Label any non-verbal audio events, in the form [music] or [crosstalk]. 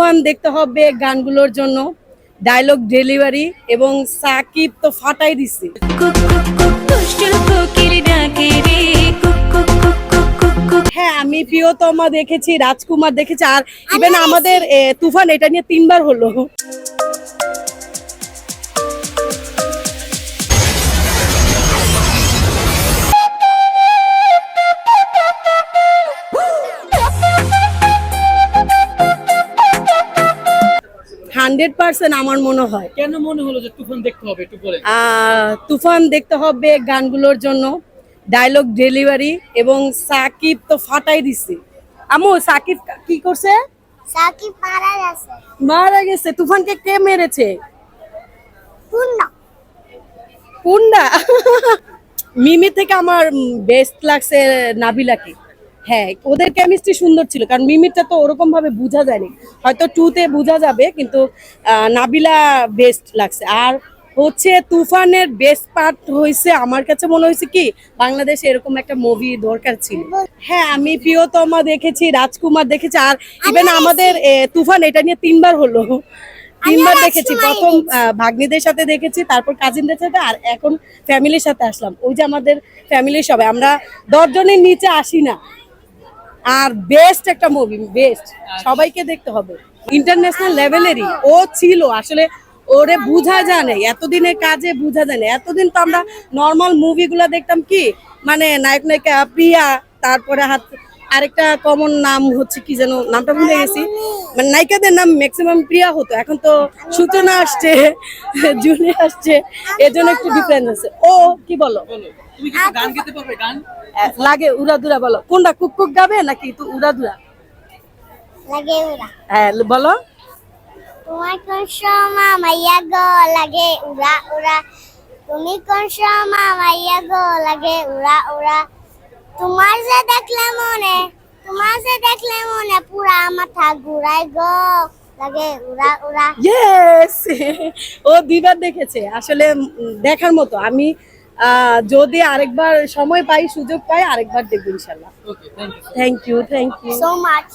তুফান দেখতে হবে গানগুলোর জন্য। ডায়লগ ডেলিভারি এবং সাকিব তো ফাটাই কুক হ্যাঁ আমি প্রিয়তমা দেখেছি রাজকুমার দেখেছি আর ইভেন আমাদের তুফান এটা নিয়ে তিনবার হলো। হান্ড্রেড পার্সেন্ট আমার মনে হয়। কেন মনে হলো যে তুফান দেখতে হবে একটু বলে আহ, তুফান দেখতে হবে গানগুলোর জন্য ডায়লগ ডেলিভারি এবং সাকিব তো ফাটাই দিছে। আমু সাকিব কি করছে? সাকিব মারা গেছে। মারা গেছে। তুফানকে কে মেরেছে? পূর্ণ কোনটা মিমি থেকে আমার বেস্ট লাগছে নাবিলাকে হ্যাঁ ওদের কেমিস্ট্রি সুন্দর ছিল কারণ মিমিটা তো ওরকম ভাবে বোঝা যায়নি। হয়তো টুতে বোঝা যাবে কিন্তু নাবিলা বেস্ট লাগছে। আর হচ্ছে তুফানের বেস্ট পার্ট হয়েছে আমার কাছে মনে হয়েছে কি বাংলাদেশে এরকম একটা মুভি দরকার ছিল। হ্যাঁ আমি প্রিয়তমা দেখেছি রাজকুমার দেখেছি আর ইভেন আমাদের তুফান এটা নিয়ে তিনবার হলো। তিনবার দেখেছি। প্রথম ভাগ্নিদের সাথে দেখেছি তারপর কাজিনদের সাথে আর এখন ফ্যামিলির সাথে আসলাম। ওই যে আমাদের ফ্যামিলির সবাই আমরা দশজনের নিচে আসি না। আর বেস্ট একটা মুভি বেস্ট সবাইকে দেখতে হবে। ইন্টারন্যাশনাল লেভেলেরই ও ছিল আসলে ওরে বুঝা যায় না এতদিনের কাজে বুঝা যায় না এতদিন তো আমরা নর্মাল মুভিগুলো দেখতাম কি? মানে নায়ক নায়িকা প্রিয়া তারপরে হাত আরেকটা কমন নাম হচ্ছে কি যেন নামটা ভুলে গেছি। মানে নায়িকাদের নাম ম্যাক্সিমাম প্রিয়া হতো এখন তো সূচনা আসছে জুনি আসছে এর জন্য একটু ডিফারেন্স আছে। ও কি বলো? বলো তুমি কি গান গেতে পারবে গান? আহ, লাগে উড়াদুরা বলো। কোনটা কুক কুক গাবে নাকি তো উড়াদুরা লাগে উড়া। হ্যাঁ বলো। তোমার কোন সময় মাইয়া গো লাগে উড়া উড়া। তুমি কোন সময় মাইয়া গো লাগে উড়া উড়া। তোমার যে দেখলে মনে তোমার যে দেখলে মনে পুরা মাথা ঘুরাই গো। লাগে উড়া উড়া। ইয়েস [laughs] ও দুইবার দেখেছে। আসলে দেখার মতো। আমি যদি আরেকবার সময় পাই সুযোগ পাই আরেকবার দেখব ইনশাল্লাহ। Okay thank you thank you thank you so much.